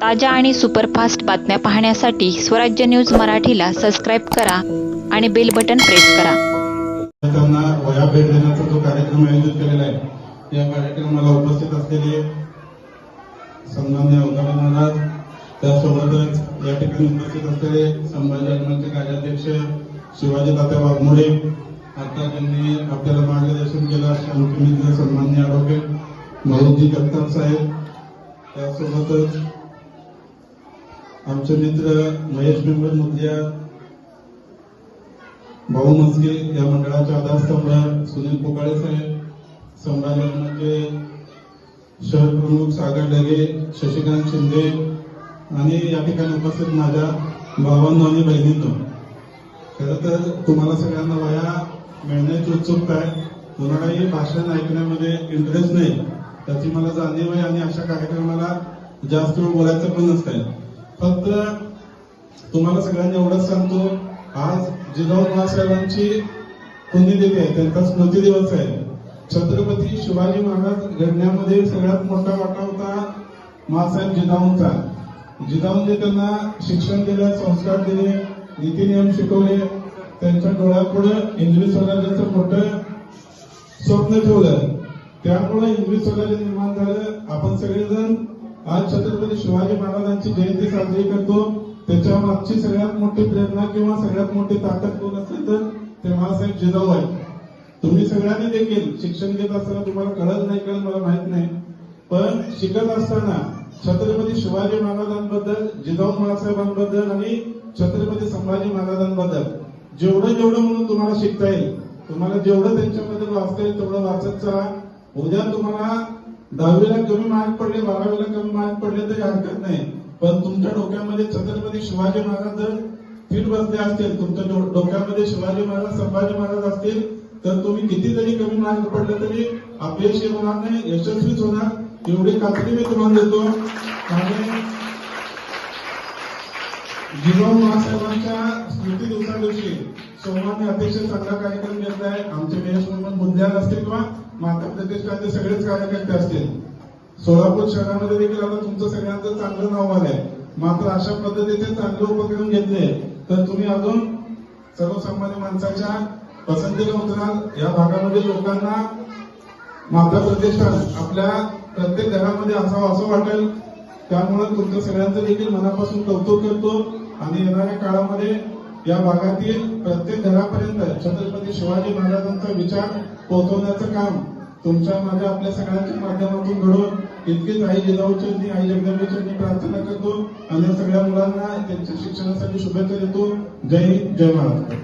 ताज्या आणि सुपरफास्ट बातम्या पाहण्यासाठी स्वराज्य न्यूज मराठीला सबस्क्राईब करा आणि बेल बटन प्रेस करा. त्यांना वया भेट देण्याचा जो कार्यक्रम आयोजित केलेला आहे. या कार्यक्रमाला उपस्थित असलेले सन्मान्य महाराज त्यासोबतच या ठिकाणी उपस्थित असलेले संभाजी कार्याध्यक्ष शिवाजी तात्या वाघमोडे आता त्यांनी आपल्याला मार्गदर्शन केलं असे मुख्यमंत्री सन्मान्य ॲडव्होकेट महेशजी जगताप साहेब त्यासोबतच आमचे मित्र महेश मेंबर मधल्या भाऊ मस्के या मंडळाचे आधारस्तंभ सुनील पोकाळे साहेब संभाजीनगरचे शहर प्रमुख सागर डगे शशिकांत शिंदे आणि या ठिकाणी उपस्थित माझ्या भावांनो आणि बहिणींनो. खरं तर तुम्हाला सगळ्यांना वया मिळण्याची उत्सुकता आहे. कोणालाही भाषण ऐकण्यामध्ये इंटरेस्ट नाही. त्याची मला जाणीव आहे आणि अशा कार्यक्रमाला जास्त वेळ बोलायचं पण नसतं फक्त तुम्हाला सगळ्यांना एवढंच सांगतो आज जिजाऊ महासाहेबांची पुण्यतिथी आहे त्यांचा स्मृती दिवस आहे. छत्रपती शिवाजी महाराज घडण्यामध्ये सगळ्यात मोठा वाटा होता महासाहेब जिजाऊंचा. जिजाऊंनी त्यांना शिक्षण दिलं संस्कार दिले नीती नियम शिकवले त्यांच्या डोळ्यापुढे इंग्लिश स्वराज्याचं मोठं स्वप्न ठेवलं. त्यामुळे इंग्लिश स्वराज्य निर्माण झालं. आपण सगळेजण आज छत्रपती शिवाजी महाराजांची जयंती साजरी करतो. त्याच्या मागची सगळ्यात मोठी प्रेरणा किंवा सगळ्यात मोठी ताकद कोण असते तर ते महासाहेब जिजाऊ आहे तुम्ही सगळ्यांनी देखील शिक्षण घेत असताना तुम्हाला कळत नाही कळत मला माहीत नाही. पण शिकत असताना छत्रपती शिवाजी महाराजांबद्दल जिजाऊ महासाहेबांबद्दल आणि छत्रपती संभाजी महाराजांबद्दल जेवढं जेवढं म्हणून तुम्हाला शिकता येईल तुम्हाला जेवढं त्यांच्याबद्दल वाचता येईल तेवढं वाचत चला. उद्या तुम्हाला दहावीला कमी मार्क पडले बारावीला कमी मार्क पडले तरी हरकत नाही. पण तुमच्या डोक्यामध्ये छत्रपती शिवाजी महाराज जर फिट बसले असतील तुमच्या डोक्यामध्ये शिवाजी महाराज संभाजी महाराज असतील तर तुम्ही कितीतरी कमी मार्क पडले तरी अपयशी होणार नाही यशस्वीच होणार. एवढी खात्री मी तुम्हाला देतो. आणि जिजाऊ महासाहेबांच्या स्मृती दिवसा दिवशी सोमवारने अतिशय चांगला कार्यक्रम घेतला आहे आमचे मेष म्हणून असतील किंवा माता प्रतिष्ठानचे सगळेच कार्यकर्ते असतील. सोलापूर शहरामध्ये देखील आता तुमचं सगळ्यांचं चांगलं नाव आलंय. मात्र अशा पद्धतीचे चांगले उपक्रम घेतले तर तुम्ही अजून सर्वसामान्य माणसाच्या पसंतीला उतराल. या भागामध्ये लोकांना माता प्रतिष्ठान आपल्या प्रत्येक घरामध्ये असावं असं वाटेल. त्यामुळे तुमचं सगळ्यांचं देखील मनापासून कौतुक करतो. आणि येणाऱ्या काळामध्ये या भागातील प्रत्येक घरापर्यंत छत्रपती शिवाजी महाराजांचा विचार पोहोचवण्याचं काम तुमच्या माझ्या आपल्या सगळ्यांच्या माध्यमातून घडून इतकीच आई जिजाऊची आई जगदंबेची प्रार्थना करतो. आणि सगळ्या मुलांना त्यांच्या शिक्षणासाठी शुभेच्छा देतो. जय हिंद जय महाराष्ट्र.